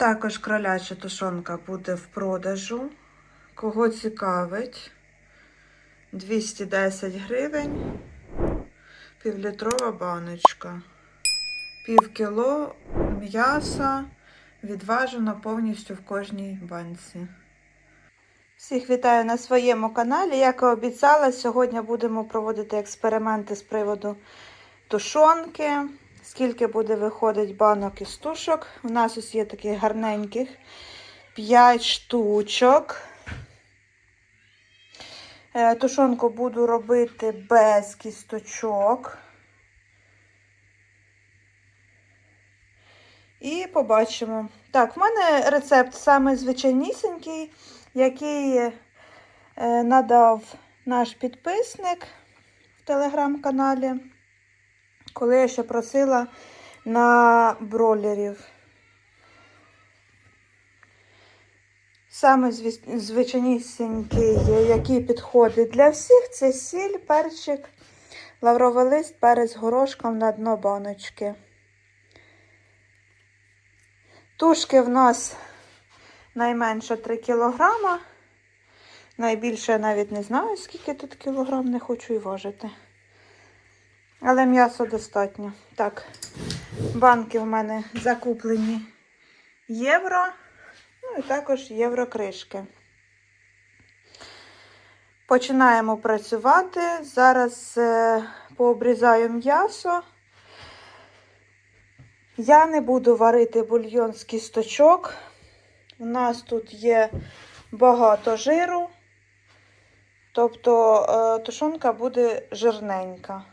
Також кроляча тушонка буде в продажу. Кого цікавить? 210 гривень. Півлітрова баночка. Пів кіло м'яса відважено повністю в кожній банці. Всіх вітаю на своєму каналі. Як і обіцяла, сьогодні будемо проводити експерименти з приводу тушонки. Скільки буде виходить банок із тушок. У нас ось є таких гарненьких 5 штучок. Е, Тушонку буду робити без кісточок. І побачимо. Так, в мене рецепт саме звичайнісінький, який е, надав наш підписник в телеграм-каналі, коли я ще просила на бролерів. Саме звичайнісінький, який підходить для всіх, це сіль, перчик, лавровий лист, перець горошком на дно баночки. Тушки в нас найменше 3 кілограма. Найбільше я навіть не знаю, скільки тут кілограм, не хочу і важити. Але м'ясо достатньо. Так, банки в мене закуплені євро. Ну і також єврокришки. Починаємо працювати. Зараз е, пообрізаю м'ясо. Я не буду варити бульйон з кісточок. У нас тут є багато жиру, тобто е, тушонка буде жирненька.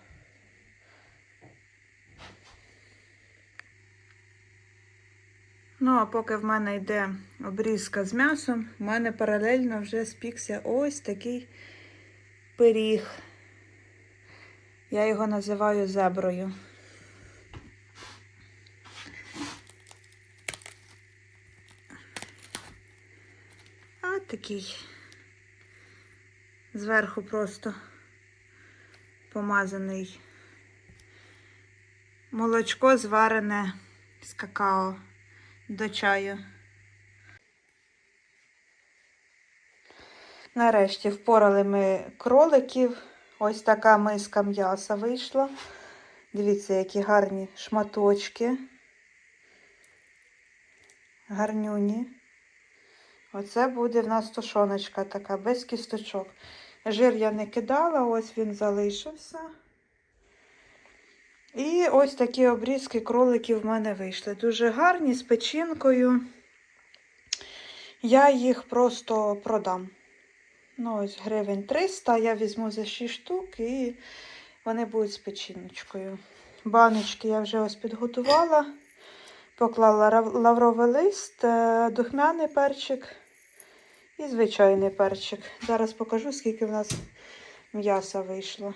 Ну, а поки в мене йде обрізка з м'ясом, в мене паралельно вже спікся ось такий пиріг. Я його називаю зеброю. А такий. Зверху просто помазаний молочко зварене з какао до чаю. Нарешті впорали ми кроликів. Ось така миска м'яса вийшла. Дивіться, які гарні шматочки. Гарнюні. Оце буде в нас тушоночка така, без кісточок. Жир я не кидала, ось він залишився. І ось такі обрізки кроликів в мене вийшли. Дуже гарні, з печінкою. Я їх просто продам. Ну, ось гривень 300. Я візьму за 6 штук і вони будуть з печіночкою. Баночки я вже ось підготувала. Поклала лавровий лист, е, духмяний перчик і звичайний перчик. Зараз покажу, скільки в нас м'яса вийшло.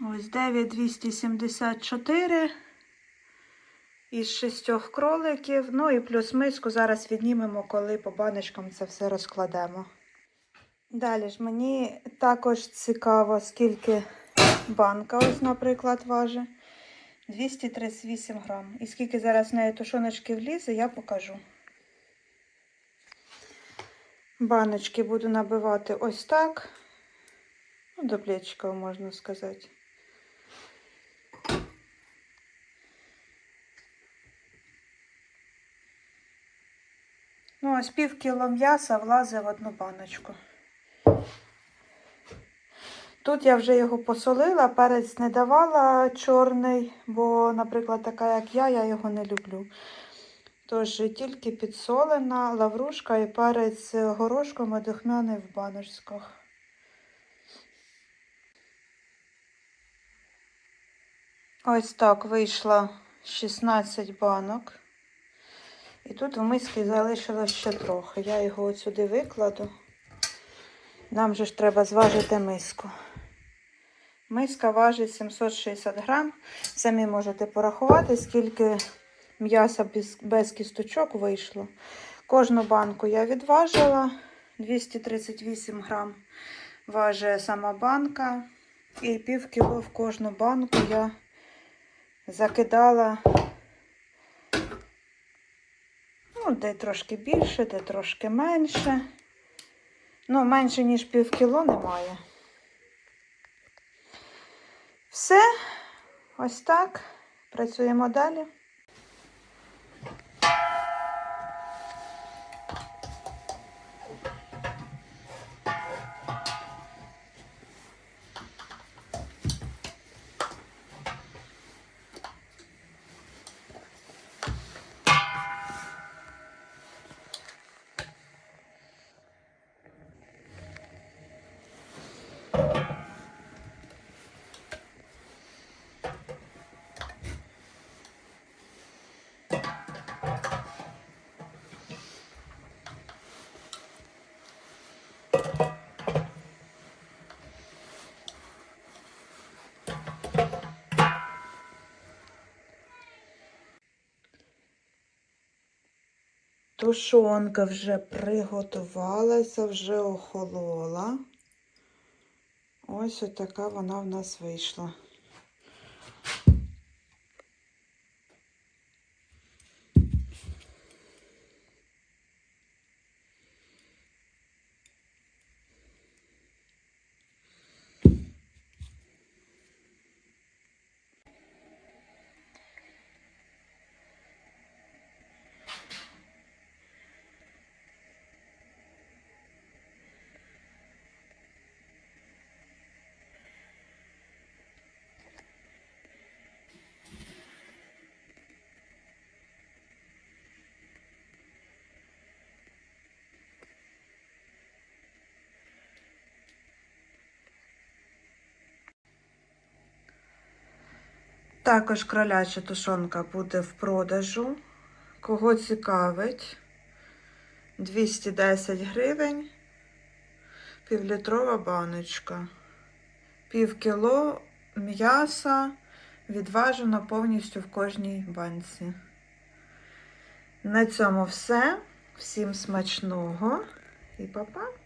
Ось 9,274 із шістьох кроликів. Ну і плюс миску зараз віднімемо, коли по баночкам це все розкладемо. Далі ж мені також цікаво, скільки банка, ось, наприклад, важить. 238 грам. І скільки зараз в неї тушоночки влізе, я покажу. Баночки буду набивати ось так. Ну, до плечика, можна сказати. Ну, ось пів кіло м'яса влазить в одну баночку. Тут я вже його посолила, перець не давала чорний, бо, наприклад, така як я, я його не люблю. Тож тільки підсолена лаврушка і перець горошком і духмяний в баночках. Ось так вийшло 16 банок. І тут в мисці залишилось ще трохи. Я його от сюди викладу. Нам же ж треба зважити миску. Миска важить 760 грам. Самі можете порахувати, скільки м'яса без, кісточок вийшло. Кожну банку я відважила. 238 грам важить сама банка. І пів кіло в кожну банку я закидала Ну, де трошки більше, де трошки менше. Ну, менше, ніж пів кіло немає. Все, ось так. Працюємо далі. Тушонка вже приготувалася, вже охолола. Ось отака вона в нас вийшла. Також кроляча тушонка буде в продажу. Кого цікавить, 210 гривень, півлітрова баночка. Пів кіло м'яса відважено повністю в кожній банці. На цьому все. Всім смачного і па-па!